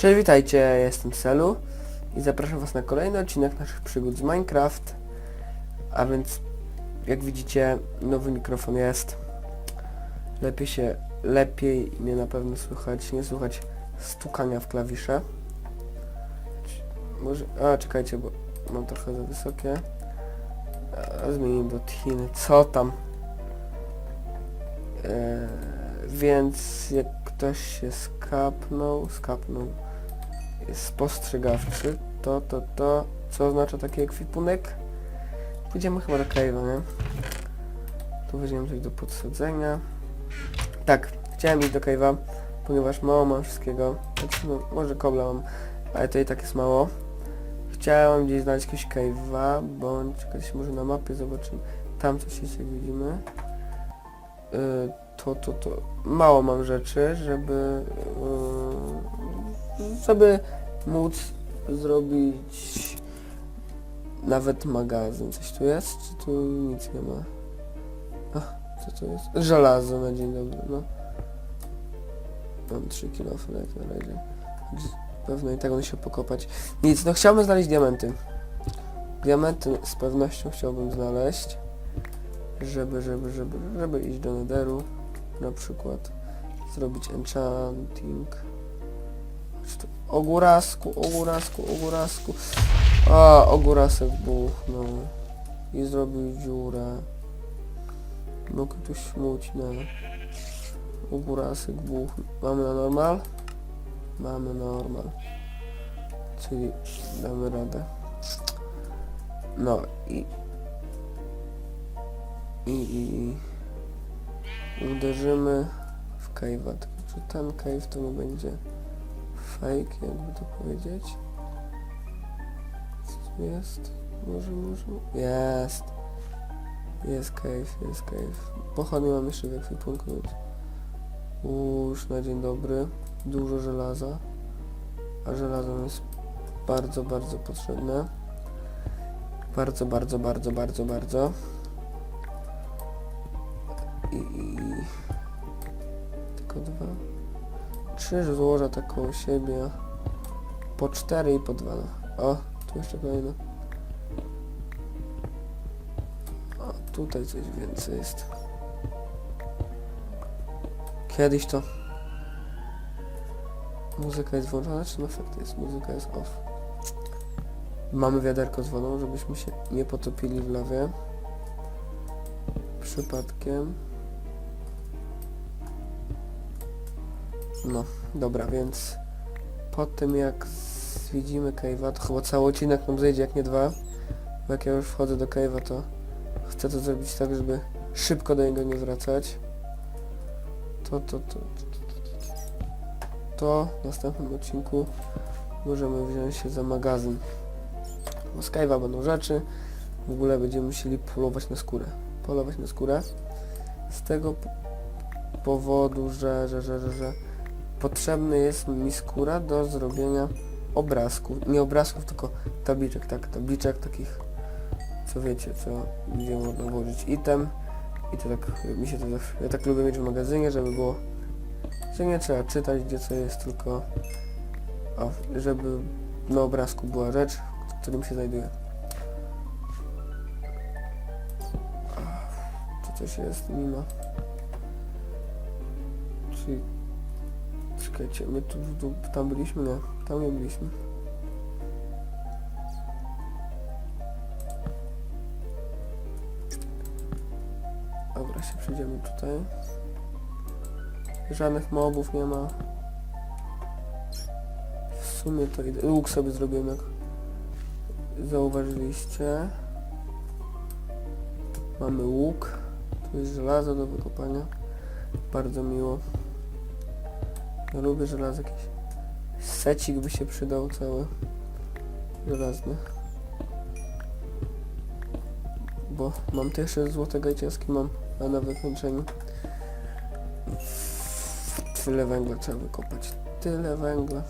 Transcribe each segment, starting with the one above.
Cześć, witajcie, jestem Selu i zapraszam was na kolejny odcinek naszych przygód z Minecraft. A więc, jak widzicie, nowy mikrofon jest. Lepiej się, lepiej mnie na pewno słychać, nie słychać stukania w klawisze. Może, a czekajcie, bo mam trochę za wysokie. A, do tiny, co tam? Eee, więc jak ktoś się skapnął, skapnął, spostrzegawczy, to, to, to, co oznacza taki ekwipunek? Pójdziemy chyba do cave'a, nie? Tu weźmiemy coś do podsadzenia. Tak, chciałem iść do cave'a, ponieważ mało mam wszystkiego. Znaczy, no, może kobla mam, ale to i tak jest mało. Chciałem gdzieś znaleźć jakiegoś cave'a, bądź czekać może na mapie zobaczymy. Tam coś jest, jak widzimy. Yy, to, to, to mało mam rzeczy, żeby yy, żeby móc zrobić nawet magazyn. Coś tu jest? Czy tu nic nie ma? Ach, co to jest? Żelazo na dzień dobry, no. Mam 3 kilo jak na razie. Pewno i tak będę się pokopać. Nic, no chciałbym znaleźć diamenty. Diamenty z pewnością chciałbym znaleźć. Żeby, żeby, żeby, żeby iść do netheru. Na przykład zrobić enchanting. Ogórasku, ogórasku, ogórasku. A, ogórasek buchnął. I zrobił dziurę. Mogę tu śmućne. Ogórasek buchnął. Mamy na normal? Mamy normal. Czyli damy radę. No i... I, i, i uderzymy w cave'a. Czy ten cave to nie będzie fake, jakby to powiedzieć? Co tu jest? Może, może... Jest! Jest cave, jest cave. Pochodnie mam jeszcze w ekwipunku. Łóż na dzień dobry. Dużo żelaza. A żelazo jest bardzo, bardzo potrzebne. Bardzo, bardzo, bardzo, bardzo, bardzo. Trzy złoża tak koło siebie. Po cztery i po dwa. O, tu jeszcze kolejne. A tutaj coś więcej jest. Kiedyś to muzyka jest włączona, czy na fakt jest muzyka jest off. Mamy wiaderko z wodą, żebyśmy się nie potopili w lawie. Przypadkiem. No, dobra, więc po tym jak zwiedzimy cave'a, to chyba cały odcinek nam zejdzie, jak nie dwa. Bo jak ja już wchodzę do cave'a, to chcę to zrobić tak, żeby szybko do niego nie wracać. To, to, to, to, to w następnym odcinku możemy wziąć się za magazyn. Bo z cave'a będą rzeczy, w ogóle będziemy musieli polować na skórę. Polować na skórę. Z tego powodu, że, że, że, że, że potrzebny jest mi skóra do zrobienia obrazków. Nie obrazków, tylko tabliczek, tak, tabliczek takich, co wiecie, co gdzie można włożyć item. I to tak, mi się to zawsze, ja tak lubię mieć w magazynie, żeby było, że nie trzeba czytać, gdzie co jest, tylko o, żeby na obrazku była rzecz, w którym się znajduje. To coś jest mimo. Czyli... Czekajcie, my tu, tu tam byliśmy? Nie, tam nie byliśmy. Dobra, się przejdziemy tutaj. Żadnych mobów nie ma. W sumie to idę. Łuk sobie zrobiłem jak zauważyliście. Mamy łuk. Tu jest żelazo do wykopania. Bardzo miło. Ja lubię żelazo jakiś. Secik by się przydał cały. Żelazny. Bo mam też jeszcze złote gajciaski mam a na wykończeniu. Tyle węgla trzeba wykopać. Tyle węgla.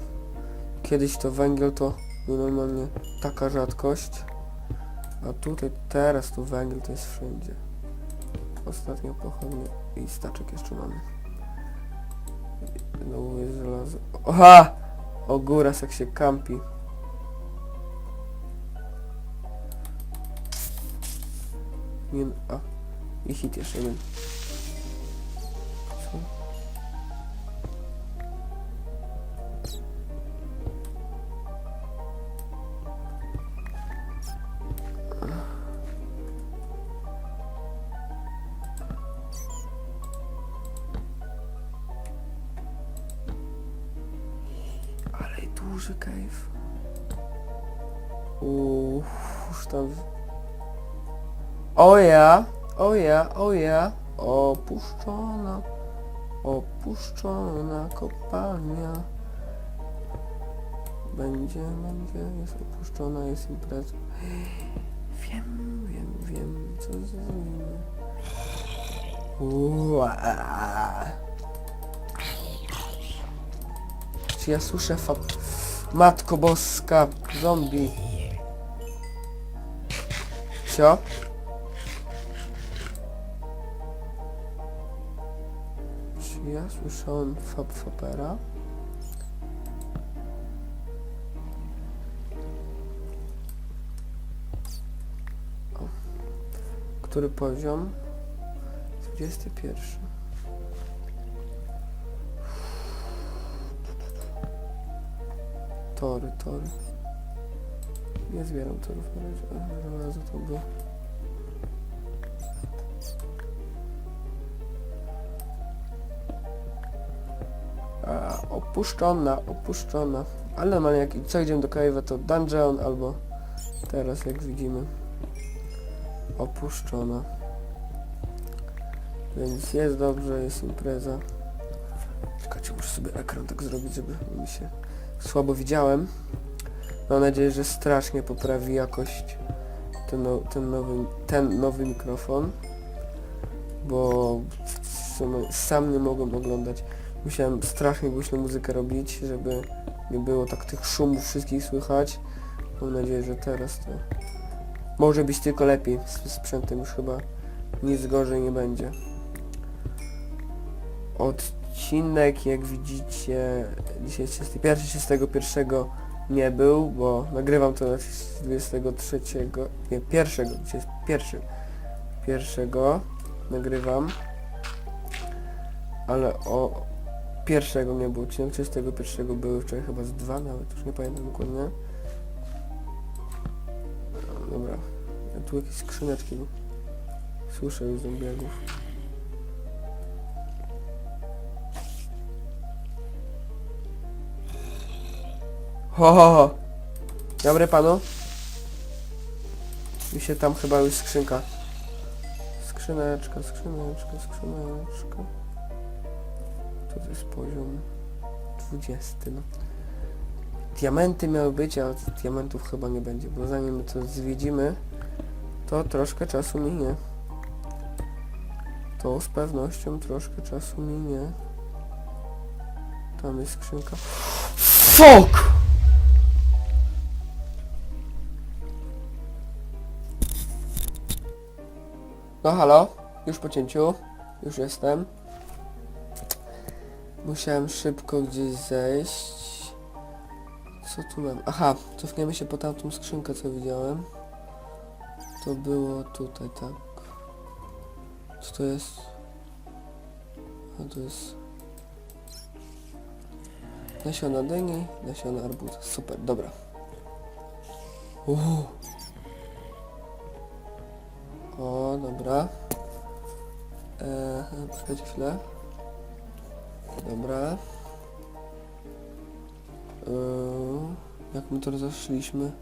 Kiedyś to węgiel to normalnie taka rzadkość. A tutaj teraz tu węgiel to jest wszędzie. Ostatnio pochodnie i staczek jeszcze mamy. Znowu jest żelazo. Oha! O góras jak się kampi. Nie, a. I hit jeszcze jeden. Ale duży cave. Uuu, już tam... O ja, o ja, o ja, opuszczona, opuszczona kopalnia. Będzie, będzie, jest opuszczona, jest impreza. Wiem, wiem, wiem, co zrobimy. Czy ja słyszę fa... Matko Boska, zombie. Co? Czy ja słyszałem fab fapera? O. Który poziom? 21. Tory, tory. Nie zbieram torów na razie. Żelazo to było. Opuszczona, opuszczona. Ale normalnie jak co idziemy do Cave'a to dungeon albo teraz jak widzimy opuszczona. Więc jest dobrze, jest impreza. Czekajcie, muszę sobie ekran tak zrobić, żeby mi się słabo widziałem. Mam nadzieję, że strasznie poprawi jakość ten, no, ten, nowy, ten nowy mikrofon, bo sam nie mogłem oglądać. Musiałem strasznie głośno muzykę robić, żeby nie było tak tych szumów wszystkich słychać. Mam nadzieję, że teraz to może być tylko lepiej. Z sprzętem już chyba nic gorzej nie będzie. Odcinek, jak widzicie, dzisiaj jest 31, 31 nie był, bo nagrywam to na 23, nie, pierwszego, dzisiaj jest pierwszy, pierwszego nagrywam, ale o pierwszego nie był, odcinek 31 były wczoraj chyba z dwa nawet, już nie pamiętam dokładnie. Dobra, tu jakieś skrzyneczki, słyszę już zombiegów. Ho, ho, ho. Dobry panu. Mi się tam chyba już skrzynka. Skrzyneczka, skrzyneczka, skrzyneczka. To jest poziom 20, no. Diamenty miały być, a diamentów chyba nie będzie, bo zanim to zwiedzimy, to troszkę czasu minie. To z pewnością troszkę czasu minie. Tam jest skrzynka. FUCK! No halo, już po cięciu, już jestem. Musiałem szybko gdzieś zejść. Co tu mam? Aha, cofniemy się po tamtą skrzynkę, co widziałem. To było tutaj, tak. Co to jest? A to jest... Nasiona dyni, nasiona arbuza. Super, dobra. Uuu. O, dobra. Eee, poczekajcie chwilę. Dobra. Eee, jak my to rozeszliśmy?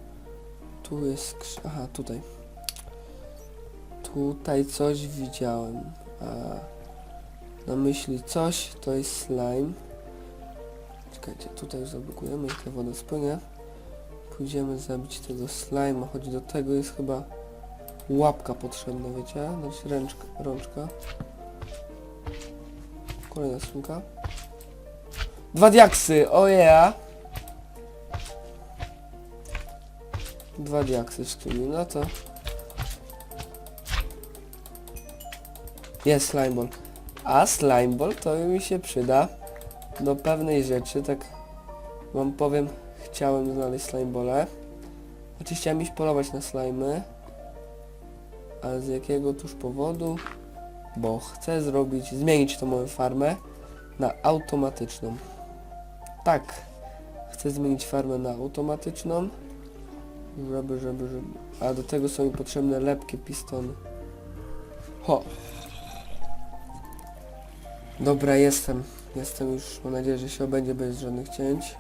Tu jest skrz... Aha, tutaj. Tutaj coś widziałem. Na myśli coś to jest slime. Czekajcie, tutaj już zablokujemy i ta woda spłynie. Pójdziemy zabić tego slime'a, choć do tego jest chyba łapka potrzebna, wiecie? Znaczy ręczka, rączka. Kolejna skrzynka. Dwa diaksy, o yeah. Dwa diaksy w skrzyni, no to... Jest slimeball. A slimeball to mi się przyda do pewnej rzeczy, tak Wam powiem, chciałem znaleźć slimebole. Znaczy chciałem iść polować na slimy. Ale z jakiego tuż powodu? Bo chcę zrobić, zmienić tą moją farmę na automatyczną. Tak. Chcę zmienić farmę na automatyczną. Żeby, żeby, żeby. A do tego są mi potrzebne lepkie pistony. Ho! Dobra, jestem. Jestem już, mam nadzieję, że się obędzie bez żadnych cięć.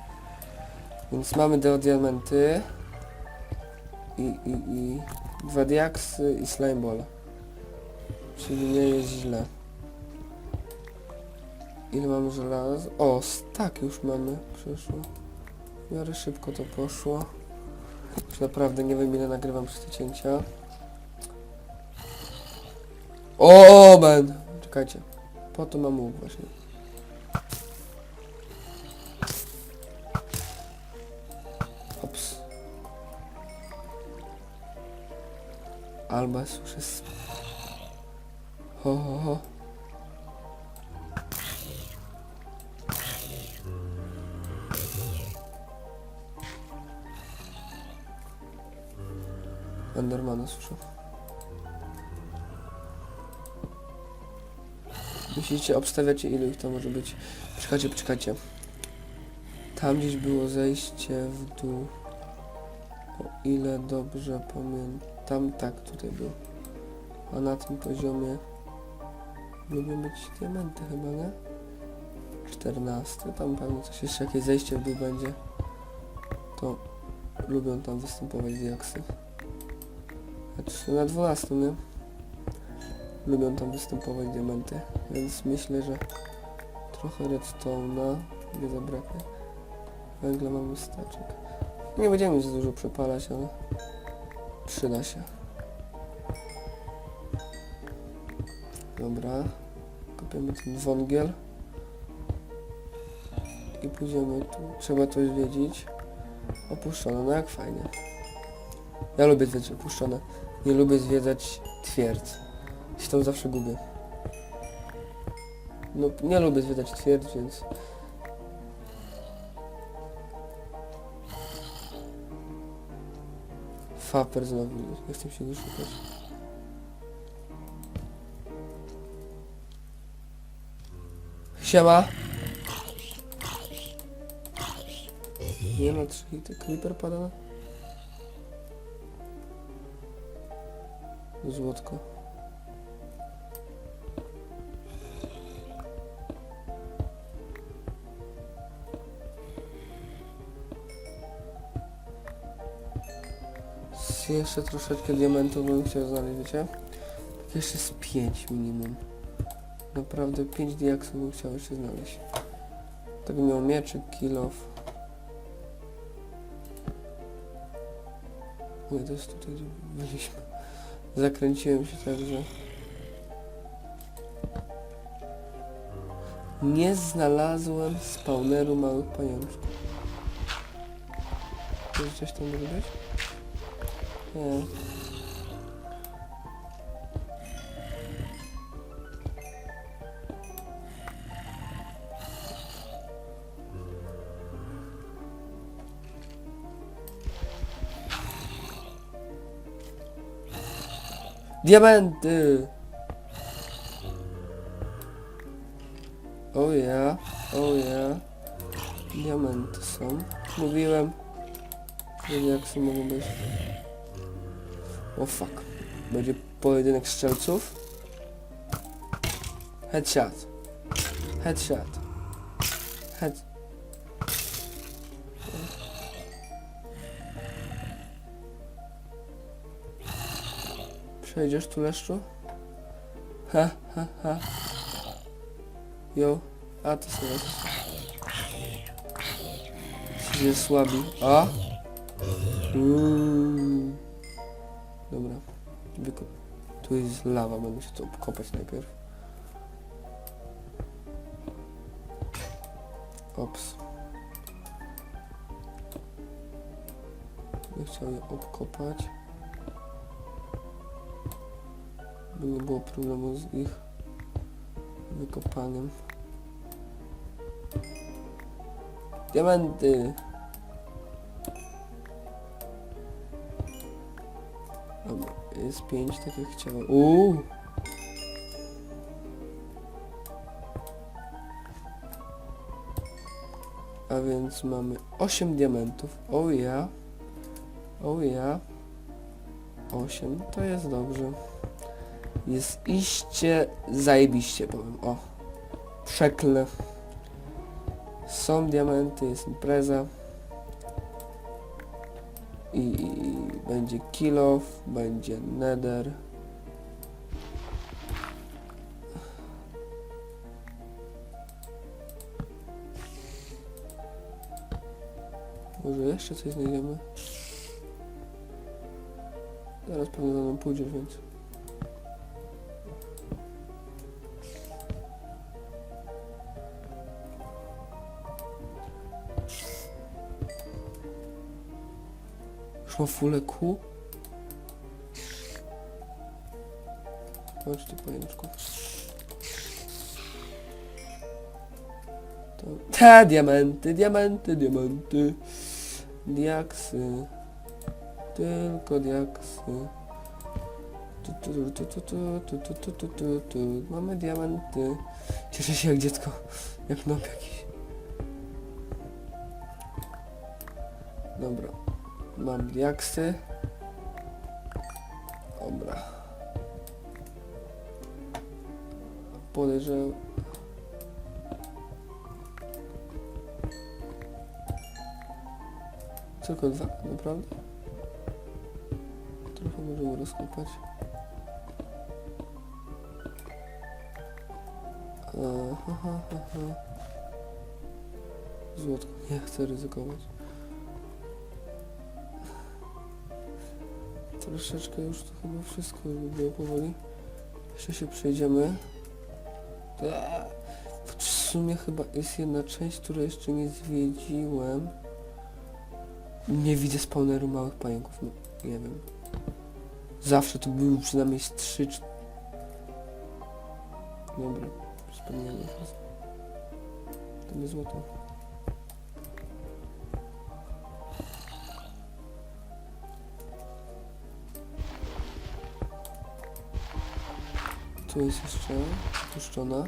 Więc mamy dwa diamenty. I, i, i dwa diaksy i slime ball. Czyli nie jest źle. Ile mamy żelaza? O, tak już mamy. Przeszło. W miarę szybko to poszło. Już naprawdę nie wiem ile nagrywam przez te cięcia. O, ben! Czekajcie. Po to mam łuk właśnie. Alba już jest... Ho, ho, ho. Endermana słyszę. Musicie obstawiacie ile ich to może być. Czekajcie, czekajcie. Tam gdzieś było zejście w dół. O ile dobrze pamiętam. Tak, tutaj był. A na tym poziomie lubią być diamenty chyba, nie? 14. Tam pewnie coś jeszcze jakieś zejście w dół będzie. To lubią tam występować diaksy. Znaczy na 12, nie? Lubią tam występować diamenty, więc myślę, że trochę redstone'a nie zabraknie. Węgla mamy staczek. Nie będziemy za dużo przepalać, ale przyda się. Dobra, kopiemy ten wągiel i pójdziemy tu. Trzeba to zwiedzić. Opuszczone, no jak fajnie. Ja lubię zwiedzać opuszczone. Nie lubię zwiedzać twierdz. Się tam zawsze gubię. No, nie lubię zwiedzać twierdz, więc... Faper znowu, nie chcę się go szukać. Siema! Nie ma trzy hity, creeper pada. Złotko. Z jeszcze troszeczkę diamentów bym chciał znaleźć, wiecie? Tak jeszcze z 5 minimum. Naprawdę 5 diaksów bym chciał jeszcze znaleźć. Tak miał mieczyk, kilof. Nie, to jest tutaj, byliśmy. Zakręciłem się tak, że... Nie znalazłem spawneru małych pajączków. Czy coś tam może? Nie. Diamenty! O ja, o ja. Diamenty są. Mówiłem, że jak są mogą być. O fuck. Będzie pojedynek strzelców. Headshot. Headshot. Head... Przejdziesz tu leszczu? Ha, ha, ha. Jo. A, to są Się słabi. A? Mm. Dobra. Wykop. Tu jest lawa, będę się tu kopać najpierw. Ops. Będę chciał je obkopać. By nie było problemu z ich wykopaniem. Diamenty! Jest pięć, tak jak chciałem. Uuu! A więc mamy 8 diamentów. Oh ja. Oh ja. 8, to jest dobrze. Jest iście zajebiście powiem. O. Przeklę. Są diamenty, jest impreza. I, i będzie kill off, będzie nether. Może jeszcze coś znajdziemy? Zaraz pewnie za mną pójdziesz, więc... fulę Q. Chodź ty pojęczków. To... Te diamenty, diamenty, diamenty. Diaksy. Tylko diaksy. Mamy diamenty. Cieszę się jak dziecko. Jak nob jakiś. Dobra. Mam diaksy. Dobra. Podejrzewam. Tylko dwa, naprawdę? Trochę możemy rozkopać. Aha, ha, ha, ha. Złotko, nie chcę ryzykować. Troszeczkę już to chyba wszystko by było powoli. Jeszcze się przejdziemy. W sumie chyba jest jedna część, której jeszcze nie zwiedziłem. Nie widzę spawneru małych pająków, no nie wiem. Zawsze tu były przynajmniej z trzy czy... Dobra, spełniamy teraz. To nie złoto. Tu jest jeszcze puszczona.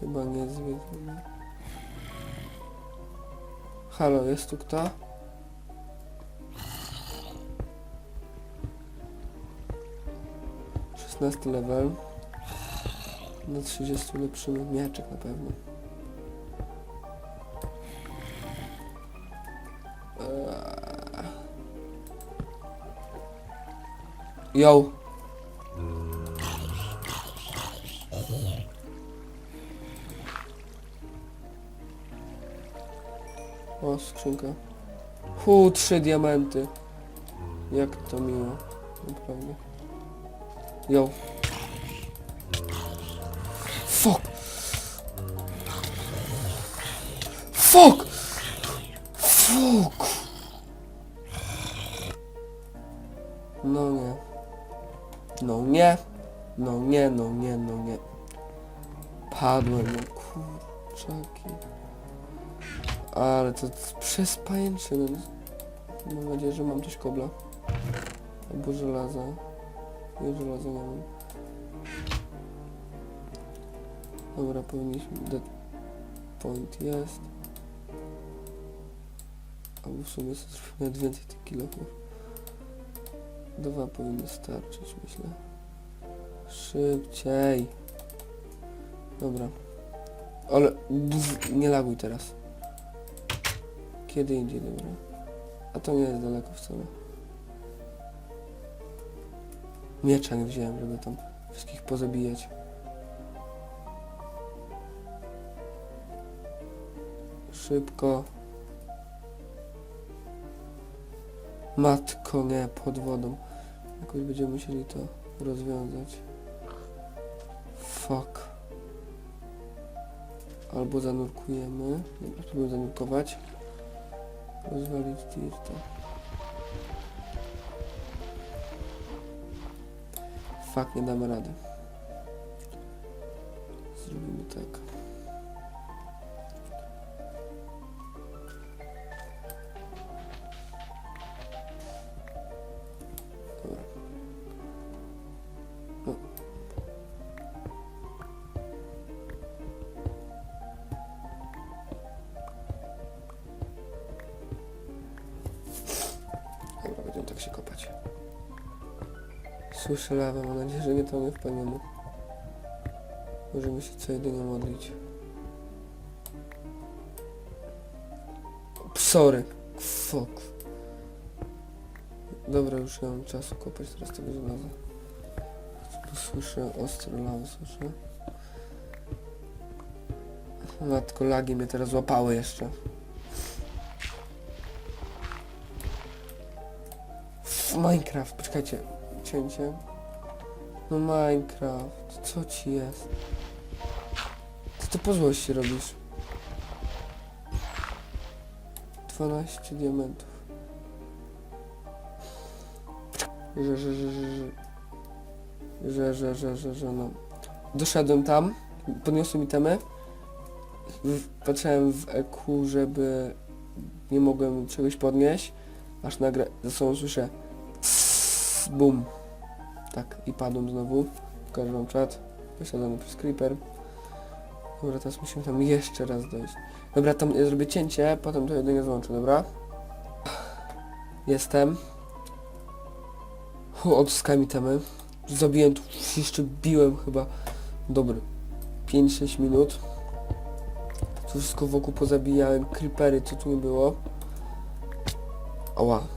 Chyba nie zwiedzimy. Halo, jest tu kto? Szesnasty level. Na 30 lepszymy mieczek na pewno. Eee. Yo! Skrzynka. Hu, trzy diamenty. Jak to miło. Naprawdę. Yo. Fuck! Fuck! Fuck! No nie. No nie. No nie, no nie, no nie. Padłem, no kurczaki. Ale to przez pajęczynę. Mam nadzieję, że mam coś kobla. Albo żelaza. Nie, żelaza nie mam. Dobra, powinniśmy... Dead point jest. Albo w sumie zrobimy więcej tych kilofów. Dwa powinny starczyć, myślę. Szybciej. Dobra. Ale... Nie laguj teraz. Kiedy indziej, dobra. A to nie jest daleko wcale. Miecza nie wziąłem, żeby tam wszystkich pozabijać. Szybko. Matko, nie, pod wodą. Jakoś będziemy musieli to rozwiązać. Fuck. Albo zanurkujemy. Dobra, spróbuję zanurkować. Rozwalić dirta. Fuck, nie damy rady. Zrobimy tak. Słyszę lawę, mam nadzieję, że nie to nie wpadniemy. Możemy się co jedynie modlić. Psory. Fuck. Dobra, już nie mam czasu kopać teraz tego żelaza. Słyszę ostre lawy, słyszę. Matko, lagi mnie teraz złapały jeszcze. Minecraft, poczekajcie. Cięcie. No Minecraft, co ci jest? Ty to po złości robisz. 12 diamentów. Że, że, że, że, że. Że, że, że, że, że, no. Doszedłem tam, podniosłem itemy. Patrzyłem w EQ, żeby nie mogłem czegoś podnieść. Aż nagle ze sobą słyszę Bum. Tak, i padłem znowu. Pokażę wam czat. Wysiadany przez creeper. Dobra, teraz musimy tam jeszcze raz dojść. Dobra, tam ja zrobię cięcie, potem to jedynie złączę, dobra? Jestem. Hu, odzyskałem itemy. Zabiłem tu, jeszcze biłem chyba. Dobry. 5-6 minut. Tu wszystko wokół pozabijałem. Creepery, co tu nie było. Ała.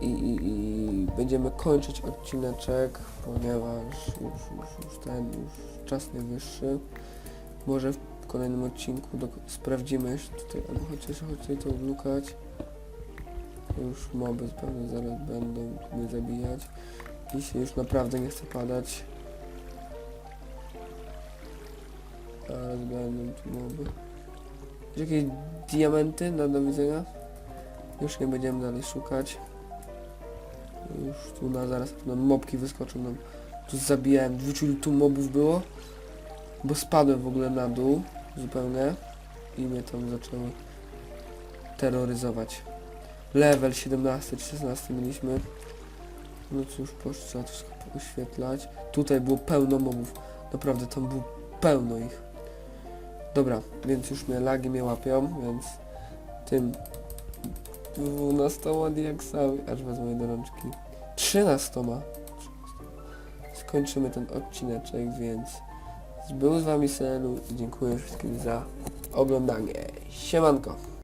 I, i, i będziemy kończyć odcineczek, ponieważ już, już, już ten, już czas najwyższy. Może w kolejnym odcinku do, sprawdzimy jeszcze tutaj, albo chociaż to odlukać. Już moby pewnie zaraz będą mnie zabijać. Dzisiaj już naprawdę nie chcę padać. Zaraz będą tu moby. Jakieś diamenty na do widzenia? Już nie będziemy dalej szukać. Już tu na zaraz na mobki wyskoczą nam. Tu zabijałem, dwuciu tu mobów było. Bo spadłem w ogóle na dół zupełnie i mnie tam zaczęły terroryzować. Level 17 czy 16 mieliśmy. No cóż, poszło trzeba to wszystko oświetlać. Tutaj było pełno mobów. Naprawdę tam było pełno ich. Dobra, więc już mnie lagi mnie łapią, więc tym 12 diaksami, aż wezmę do rączki. 13. Skończymy ten odcineczek, więc był z wami Selu i dziękuję wszystkim za oglądanie. Siemanko.